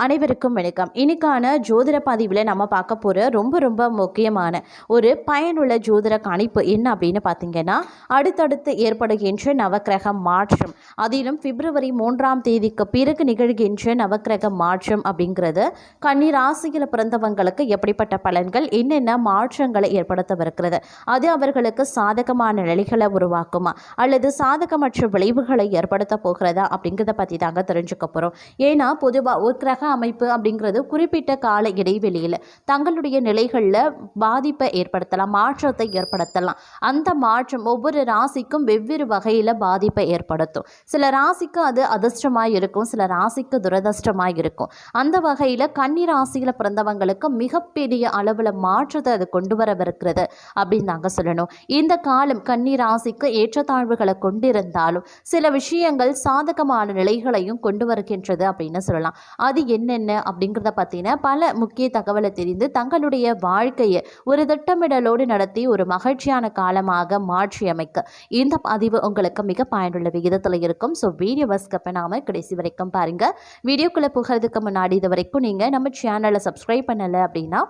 அனைவருக்கும் வணக்கம். இன்னைக்கான ஜோதிட பதிவில் நம்ம பார்க்க போகிற ரொம்ப ரொம்ப முக்கியமான ஒரு பயனுள்ள ஜோதிட கணிப்பு என்ன அப்படின்னு பார்த்தீங்கன்னா அடுத்தடுத்து ஏற்படுகின்ற நவக்கிரக மாற்றம். அதிலும் பிப்ரவரி மூன்றாம் தேதிக்கு பிறகு நிகழ்கின்ற நவக்கிரக மாற்றம் அப்படிங்கிறது கன்னிராசியில் பிறந்தவங்களுக்கு எப்படிப்பட்ட பலன்கள் என்னென்ன மாற்றங்களை ஏற்படுத்தவிருக்கிறது அது அவர்களுக்கு சாதகமான நிலைகளை உருவாக்குமா அல்லது சாதகமற்ற விளைவுகளை ஏற்படுத்த போகிறதா அப்படிங்கிறத பற்றி தாங்க தெரிஞ்சுக்க போகிறோம் ஏன்னா பொதுவாக ஒரு கிரக அமைப்பு அப்படிங்கிறது குறிப்பிட்ட கால இடைவெளியில் தங்களுடைய நிலைகளில் பாதிப்பை ஏற்படுத்தலாம் மாற்றத்தை ஏற்படுத்தலாம். அந்த மாற்றம் ஒவ்வொரு ராசிக்கும் வெவ்வேறு வகையில் பாதிப்பை ஏற்படுத்தும். சில ராசிக்கு அது அதிர்ஷ்டமாக இருக்கும் சில ராசிக்கு துரதிர்ஷ்டமாக இருக்கும். அந்த வகையில் கன்னி ராசியில் பிறந்தவங்களுக்கு மிகப்பெரிய அளவில் மாற்றத்தை அது கொண்டு வரவிருக்கிறது அப்படின்னு நாங்கள் சொல்லணும். இந்த காலம் கன்னி ராசிக்கு ஏற்றத்தாழ்வுகளை கொண்டிருந்தாலும் சில விஷயங்கள் சாதகமான நிலைகளையும் கொண்டு வருகின்றது அப்படின்னு சொல்லலாம். அது என்னென்ன அப்படிங்கிறத பற்றின பல முக்கிய தகவலை தெரிந்து தங்களுடைய வாழ்க்கையை ஒரு திட்டமிடலோடு நடத்தி ஒரு மகிழ்ச்சியான காலமாக மாற்றி அமைக்க இந்த பதிவு உங்களுக்கு மிக பயனுள்ள விகிதத்தில் இருக்கும். ஸோ வீடியோ பஸ்கப்ப நாம கடைசி வரைக்கும் பாருங்கள் வீடியோக்குள்ளே புகிறதுக்கு முன்னாடி இது வரைக்கும் நீங்கள் நம்ம சேனலை சப்ஸ்கிரைப் பண்ணலை அப்படின்னா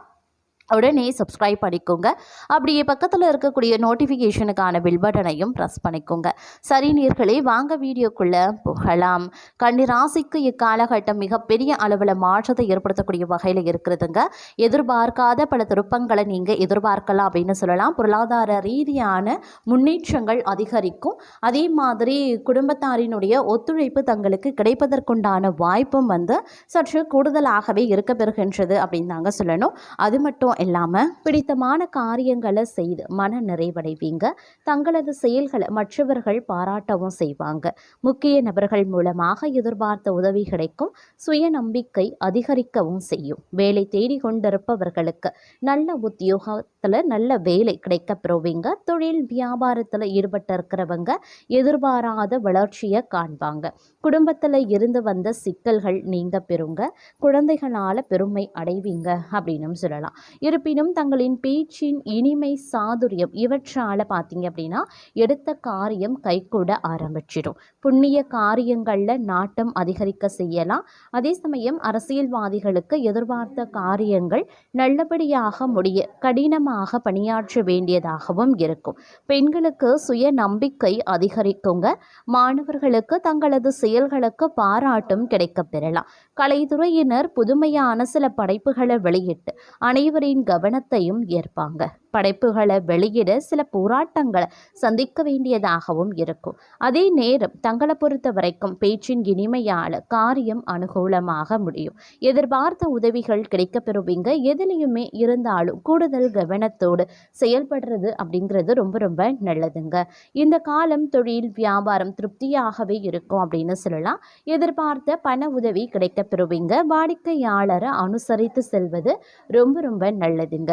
உடனே சப்ஸ்கிரைப் பண்ணிக்கோங்க. அப்படியே பக்கத்தில் இருக்கக்கூடிய நோட்டிஃபிகேஷனுக்கான பில் பட்டனையும் ப்ரெஸ் பண்ணிக்கோங்க. சரி நீர்களே வாங்க வீடியோக்குள்ளே போகலாம். கன்னிராசிக்கு இக்காலகட்டம் மிகப்பெரிய அளவில் மாற்றத்தை ஏற்படுத்தக்கூடிய வகையில் இருக்கிறதுங்க. எதிர்பார்க்காத பல திருப்பங்களை நீங்கள் எதிர்பார்க்கலாம் அப்படின்னு சொல்லலாம். பொருளாதார ரீதியான முன்னேற்றங்கள் அதிகரிக்கும். அதே மாதிரி குடும்பத்தாரினுடைய ஒத்துழைப்பு தங்களுக்கு கிடைப்பதற்குண்டான வாய்ப்பும் வந்து சற்று கூடுதலாகவே இருக்க பெறுகின்றது அப்படின்னு தாங்க சொல்லணும். அது மட்டும் இல்லாமல் பிடித்தமான காரியங்களை செய்து மன நிறைவடைவீங்க. தங்களது செயல்களை மற்றவர்கள் பாராட்டவும் செய்வாங்க. முக்கிய நபர்கள் மூலமாக எதிர்பார்த்த உதவி கிடைக்கும். சுய நம்பிக்கை அதிகரிக்கவும் செய்யும். வேலை தேடி கொண்டிருப்பவர்களுக்கு நல்ல உத்தியோகத்தில் நல்ல வேலை கிடைக்க பெறுவீங்க தொழில் வியாபாரத்தில் ஈடுபட்டு இருக்கிறவங்க எதிர்பாராத வளர்ச்சியை காண்பாங்க. குடும்பத்தில் இருந்து வந்த சிக்கல்கள் நீங்க பெறுங்க. குழந்தைகளால் பெருமை அடைவீங்க அப்படின்னும் சொல்லலாம். இருப்பினும் தங்களின் பேச்சின் இனிமை சாதுரியம் இவற்றால் பார்த்தீங்க அப்படின்னா எடுத்த காரியம் கைகூட ஆரம்பிச்சிடும். புண்ணிய காரியங்களில் நாட்டம் அதிகரிக்க செய்யலாம். அதே சமயம் அரசியல்வாதிகளுக்கு எதிர்பார்த்த காரியங்கள் நல்லபடியாக முடிய கடினமாக பணியாற்ற வேண்டியதாகவும் இருக்கும். பெண்களுக்கு சுய நம்பிக்கை அதிகரிக்குங்க. மாணவர்களுக்கு தங்களது செயல்களுக்கு பாராட்டும் கிடைக்கப் பெறலாம். கலைத்துறையினர் புதுமையான சில படைப்புகளை வெளியிட்டு அனைவரின் கவனத்தையும் ஏற்பாங்க. படைப்புகளை வெளியிட சில போராட்டங்களை சந்திக்க வேண்டியதாகவும் இருக்கும். அதே நேரம் தங்களை பொறுத்த வரைக்கும் பேச்சின் இனிமையால் காரியம் அனுகூலமாக முடியும். எதிர்பார்த்த உதவிகள் கிடைக்கப்பெறுவீங்க. எதுலேயுமே இருந்தாலும் கூடுதல் கவனத்தோடு செயல்படுறது அப்படிங்கிறது ரொம்ப ரொம்ப நல்லதுங்க. இந்த காலம் தொழில் வியாபாரம் திருப்தியாகவே இருக்கும் அப்படின்னு சொல்லலாம். எதிர்பார்த்த பண உதவி கிடைக்கப்பெறுவீங்க. வாடிக்கையாளரை அனுசரித்து செல்வது ரொம்ப ரொம்ப நல்லதுங்க.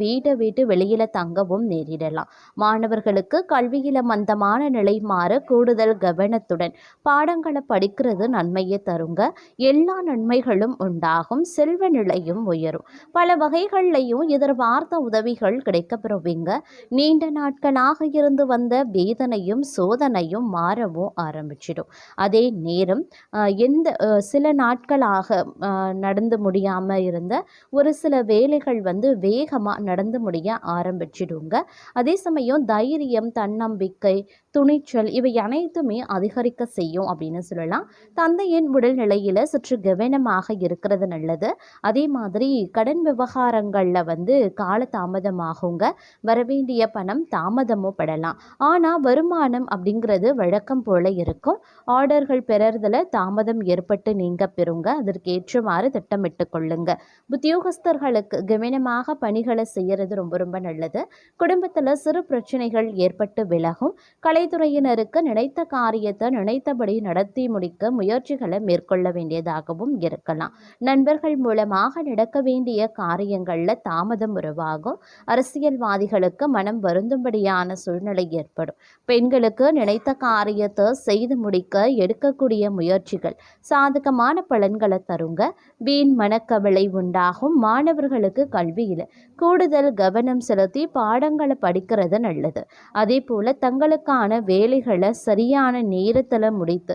வீட்டை விட்டு வெளியில தங்கவும் நேரிடலாம். மாணவர்களுக்கு கல்வியில மந்தமான நிலை மாற கூடுதல் கவனத்துடன் பாடங்களை படிக்கிறது நன்மையை தருங்க. எல்லா நன்மைகளும் உண்டாகும். செல்வ நிலையும் உயரும். பல வகைகள்லையும் எதிர்பார்த்த உதவிகள் கிடைக்கப்பெறுவீங்க. நீண்ட நாட்களாக இருந்து வந்த வேதனையும் சோதனையும் மாறவும் ஆரம்பிச்சிடும். அதே நேரம் எந்த சில நாட்களாக நடந்து முடியாமல் இருந்த ஒரு சில வேலைகள் வந்து வேக வேகமாக நடந்து முடிய ஆரம்பிச்சிடுங்க. அதே சமயம் தைரியம் தன்னம்பிக்கை துணிச்சல் இவை அனைத்துமே அதிகரிக்க செய்யும் அப்படின்னு சொல்லலாம். தந்தையின் உடல்நிலையில் சற்று கவனமாக இருக்கிறது நல்லது. அதே மாதிரி கடன் விவகாரங்களில் வந்து கால தாமதமாகுங்க வரவேண்டிய பணம் தாமதமும் படலாம். ஆனால் வருமானம் அப்படிங்கிறது வழக்கம் போல இருக்கும். ஆர்டர்கள் பெறறதுல தாமதம் ஏற்பட்டு நீங்க பெறுங்க. அதற்கு ஏற்றவாறு திட்டமிட்டு கொள்ளுங்க. உத்தியோகஸ்தர்களுக்கு கவனமாக பணிகளை செய்யறது ரொம்ப ரொம்ப நல்லது. குடும்பத்தில் சிறு பிரச்சனைகள் ஏற்பட்டு விலகும். கலை கலைத்துறையினருக்கு நினைத்த காரியத்தை நினைத்தபடி நடத்தி முடிக்க முயற்சிகளை மேற்கொள்ள வேண்டியதாகவும் இருக்கலாம். நண்பர்கள் மூலமாக நடக்க வேண்டிய காரியங்களில் தாமதம் உருவாகும். அரசியல்வாதிகளுக்கு மனம் வருந்தும்படியான சூழ்நிலை ஏற்படும். பெண்களுக்கு நினைத்த காரியத்தை செய்து முடிக்க எடுக்கக்கூடிய முயற்சிகள் சாதகமான பலன்களை தருங்க. வீண் மனக்கவலை உண்டாகும். மாணவர்களுக்கு கல்வியில் கூடுதல் கவனம் செலுத்தி பாடங்களை படிக்கிறது நல்லது. அதே போல் தங்களுக்கான வேலைகளை சரியான நேரத்தில் முடித்து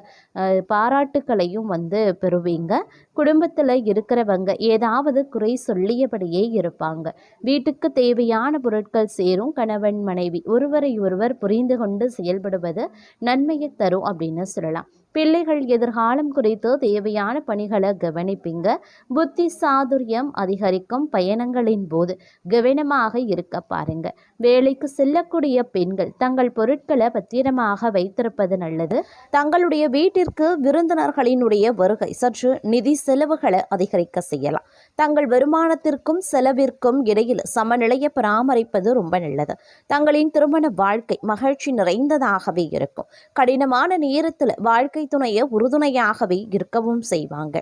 பாராட்டுக்களையும் வந்து பெறுவீங்க. குடும்பத்தில் இருக்கிறவங்க ஏதாவது குறை சொல்லியபடியே இருப்பாங்க. வீட்டுக்கு தேவையான பொருட்கள் சேரும். கணவன் மனைவி ஒருவரை ஒருவர் புரிந்து கொண்டு செயல்படுவது நன்மையை தரும் அப்படின்னு சொல்லலாம். பிள்ளைகள் எதிர்காலம் குறித்து தேவையான பணிகளை கவனிப்பீங்க. புத்தி சாதுரியம் அதிகரிக்கும் பயணங்களின் போது கவனமாக இருக்க பாருங்க. வேலைக்கு செல்லக்கூடிய பெண்கள் தங்கள் பொருட்களை பத்திரமாக வைத்திருப்பது நல்லது. தங்களுடைய வீட்டிற்கு விருந்தினர்களினுடைய வருகை சற்று நிதி செலவுகளை அதிகரிக்க செய்யலாம். தங்கள் வருமானத்திற்கும் செலவிற்கும் இடையில் சமநிலையை பராமரிப்பது ரொம்ப நல்லது. தங்களின் திருமண வாழ்க்கை மகிழ்ச்சி நிறைந்ததாகவே இருக்கும். கடினமான நேரத்தில் வாழ்க்கை துணையை உறுதுணையாகவே இருக்கவும் செய்வாங்க.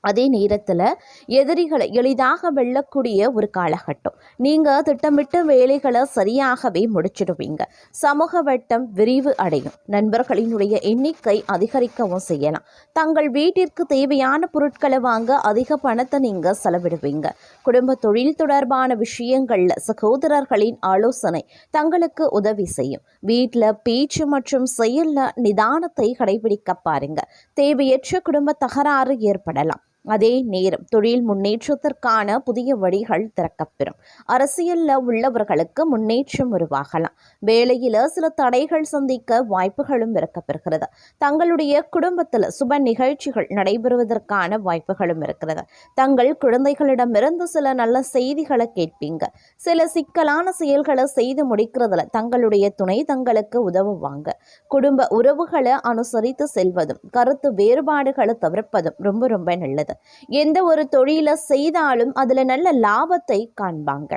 அதே நேரத்தில் எதிரிகளை எளிதாக வெல்லக்கூடிய ஒரு காலகட்டம். நீங்கள் திட்டமிட்ட வேலைகளை சரியாகவே முடிச்சிடுவீங்க. சமூக வட்டம் விரிவு அடையும். நண்பர்களினுடைய எண்ணிக்கை அதிகரிக்கவும் செய்யலாம். தங்கள் வீட்டிற்கு தேவையான பொருட்களை வாங்க அதிக பணத்தை நீங்கள் செலவிடுவீங்க. குடும்ப தொழில் தொடர்பான விஷயங்களில் சகோதரர்களின் ஆலோசனை தங்களுக்கு உதவி செய்யும். வீட்டில் பேச்சு மற்றும் செயலில் நிதானத்தை கடைபிடிக்க பாருங்க. தேவையற்ற குடும்ப தகராறு ஏற்படலாம். அதே நேரம் தொழில் முன்னேற்றத்திற்கான புதிய வழிகள் திறக்கப்பெறும். அரசியலில் உள்ளவர்களுக்கு முன்னேற்றம் உருவாகலாம். வேலையில் சில தடைகள் சந்திக்க வாய்ப்புகளும் இருக்கப்பெறுகிறது. தங்களுடைய குடும்பத்தில் சுப நிகழ்ச்சிகள் நடைபெறுவதற்கான வாய்ப்புகளும் இருக்கிறது. தங்கள் குழந்தைகளிடமிருந்து சில நல்ல செய்திகளை கேட்பீங்க. சில சிக்கலான செயல்களை செய்து முடிக்கிறதுல தங்களுடைய துணை தங்களுக்கு உதவுவாங்க. குடும்ப உறவுகளை அனுசரித்து செல்வதும் கருத்து வேறுபாடுகளை தவிர்ப்பதும் ரொம்ப ரொம்ப நல்லது. எந்த ஒரு தொழிலை செய்தாலும் அதில் நல்ல லாபத்தை காண்பாங்க.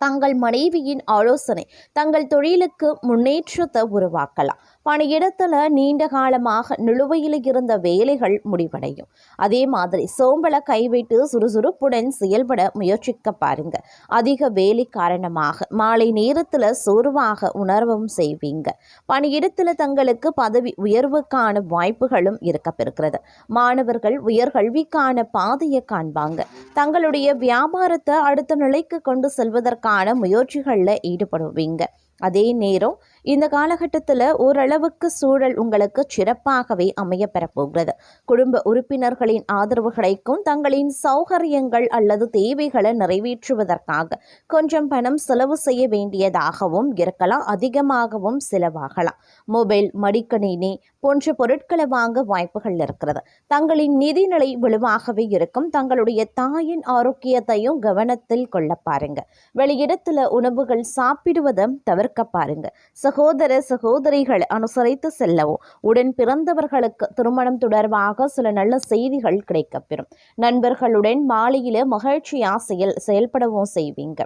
தங்கள் மனைவியின் ஆலோசனை தங்கள் தொழிலுக்கு முன்னேற்றத்தை உருவாக்கலாம். பணியிடத்தில் நீண்ட காலமாக நிலுவையில் இருந்த வேலைகள் முடிவடையும். அதே மாதிரி சோம்பலை கைவிட்டு சுறுசுறுப்புடன் செயல்பட முயற்சிக்க பாருங்க. அதிக வேலை காரணமாக மாலை நேரத்தில் சோர்வாக உணர்வும் செய்வீங்க. பணியிடத்தில் தங்களுக்கு பதவி உயர்வுக்கான வாய்ப்புகளும் இருக்கப்பெறுகிறது. மாணவர்கள் உயர்கல்விக்கான பாதையை காண்பாங்க. தங்களுடைய வியாபாரத்தை அடுத்த நிலைக்கு கொண்டு செல்வதற்கான முயற்சிகளில் ஈடுபடுவீங்க. அதே நேரம் இந்த காலகட்டத்தில் ஓரளவுக்கு சூழல் உங்களுக்கு சிறப்பாகவே அமைய பெறப்போகிறது. குடும்ப உறுப்பினர்களின் ஆதரவு கிடைக்கும் தங்களின் சௌகரியங்கள் அல்லது தேவைகளை நிறைவேற்றுவதற்காக கொஞ்சம் பணம் செலவு செய்ய வேண்டியதாகவும் இருக்கலாம் அதிகமாகவும் செலவாகலாம். மொபைல் மடிக்கணினி போன்ற பொருட்களை வாங்க வாய்ப்புகள் இருக்கிறது. தங்களின் நிதிநிலை வலுவாகவே இருக்கும். தங்களுடைய தாயின் ஆரோக்கியத்தையும் கவனத்தில் கொள்ள பாருங்க. வெளியிடத்துல உணவுகள் சாப்பிடுவதை தவிர்க்க பாருங்க. சகோதர சகோதரிகளை அனுசரித்து செல்லவும். உடன் பிறந்தவர்களுக்கு திருமணம் தொடர்பாக சில நல்ல செய்திகள் கிடைக்கப்பெறும். நண்பர்களுடன் மாலையில மகிழ்ச்சி ஆசையில் செயல்படவும் செய்வீங்க.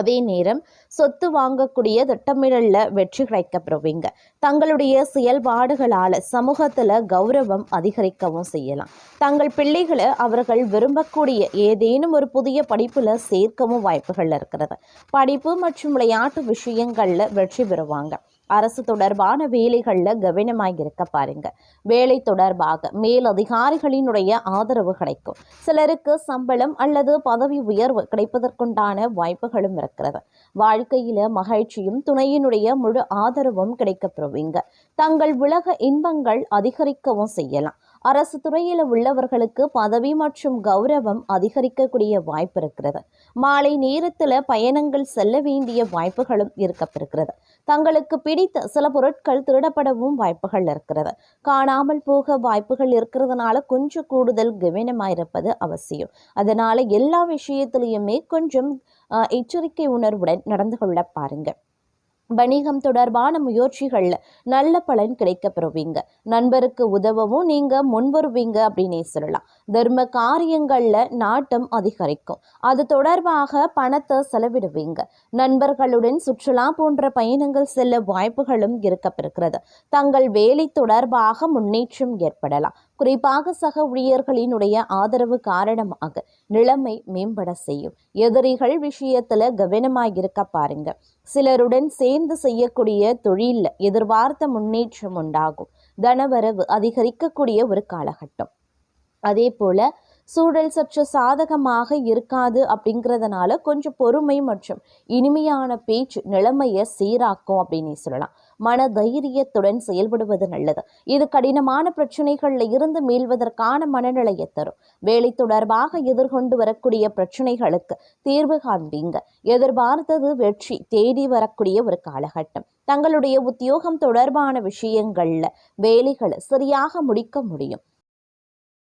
அதே நேரம் சொத்து வாங்கக்கூடிய திட்டமிடல்ல வெற்றி கிடைக்கப்பெறுவீங்க தங்களுடைய செயல்பாடுகளால் சமூகத்தில் கௌரவம் அதிகரிக்கவும் செய்யலாம். தங்கள் பிள்ளைகளை அவர்கள் விரும்பக்கூடிய ஏதேனும் ஒரு புதிய படிப்பில் சேர்க்கவும் வாய்ப்புகள் இருக்கிறது. படிப்பு மற்றும் விளையாட்டு விஷயங்களில் வெற்றி பெறுவாங்க. அரசு தொடர்பான வேலைகளில் கவனமாக இருக்க பாருங்க. வேலை தொடர்பாக மேல் அதிகாரிகளினுடைய ஆதரவு கிடைக்கும். சிலருக்கு சம்பளம் அல்லது பதவி உயர்வு கிடைப்பதற்குண்டான வாய்ப்புகளும் இருக்கிறது. வாழ்க்கையில மகிழ்ச்சியும் துணையினுடைய முழு ஆதரவும் கிடைக்கப்பெறுவீங்க தங்கள் உலக இன்பங்கள் அதிகரிக்கவும் செய்யலாம். அரசு துறையில் உள்ளவர்களுக்கு பதவி மற்றும் கௌரவம் அதிகரிக்கக்கூடிய வாய்ப்பு இருக்கிறது. மாலை நேரத்தில் பயணங்கள் செல்ல வேண்டிய வாய்ப்புகளும் இருக்கப்பெறுகிறது தங்களுக்கு பிடித்த சில பொருட்கள் திருடப்படவும் வாய்ப்புகள் இருக்கிறது. காணாமல் போக வாய்ப்புகள் இருக்கிறதுனால கொஞ்சம் கூடுதல் கவனமாயிருப்பது அவசியம். அதனால எல்லா விஷயத்திலையுமே கொஞ்சம் எச்சரிக்கை உணர்வுடன் நடந்து கொள்ள பாருங்கள் வணிகம் தொடர்பான முயற்சிகளில் நல்ல பலன் கிடைக்க பெறுவீங்க. நண்பருக்கு உதவவும் நீங்க முன்வருவீங்க அப்படின்னே சொல்லலாம். தர்ம காரியங்கள்ல நாட்டம் அதிகரிக்கும். அது தொடர்பாக பணத்தை செலவிடுவீங்க. நண்பர்களுடன் சுற்றுலா போன்ற பயணங்கள் செல்ல வாய்ப்புகளும் இருக்கப்பெறுகிறது. தங்கள் வேலை தொடர்பாக முன்னேற்றம் ஏற்படலாம். குறிப்பாக சக ஊழியர்களினுடைய ஆதரவு காரணமாக நிலைமை மேம்பட செய்யும். எதிரிகள் விஷயத்துல கவனமாக இருக்க பாருங்க. சிலருடன் சேர்ந்து செய்யக்கூடிய தொழிலில் எதிர்பார்த்த முன்னேற்றம் உண்டாகும். தனவரவு அதிகரிக்கக்கூடிய ஒரு காலகட்டம். அதே போல சூழல் சற்று சாதகமாக இருக்காது அப்படிங்கிறதுனால கொஞ்சம் பொறுமை மற்றும் இனிமையான பேச்சு நிலைமையை சீராக்கும் அப்படின்னு சொல்லலாம். மன தைரியத்துடன் செயல்படுவது நல்லது. இது கடினமான பிரச்சனைகளில் இருந்து மீள்வதற்கான மனநிலையை தரும். வேலை தொடர்பாக எதிர்கொண்டு வரக்கூடிய பிரச்சனைகளுக்கு தீர்வு காண்பீங்க. எதிர்பார்த்தது வெற்றி தேடி வரக்கூடிய ஒரு காலகட்டம். தங்களுடைய உத்தியோகம் தொடர்பான விஷயங்கள்ல வேலைகளை சரியாக முடிக்க முடியும்.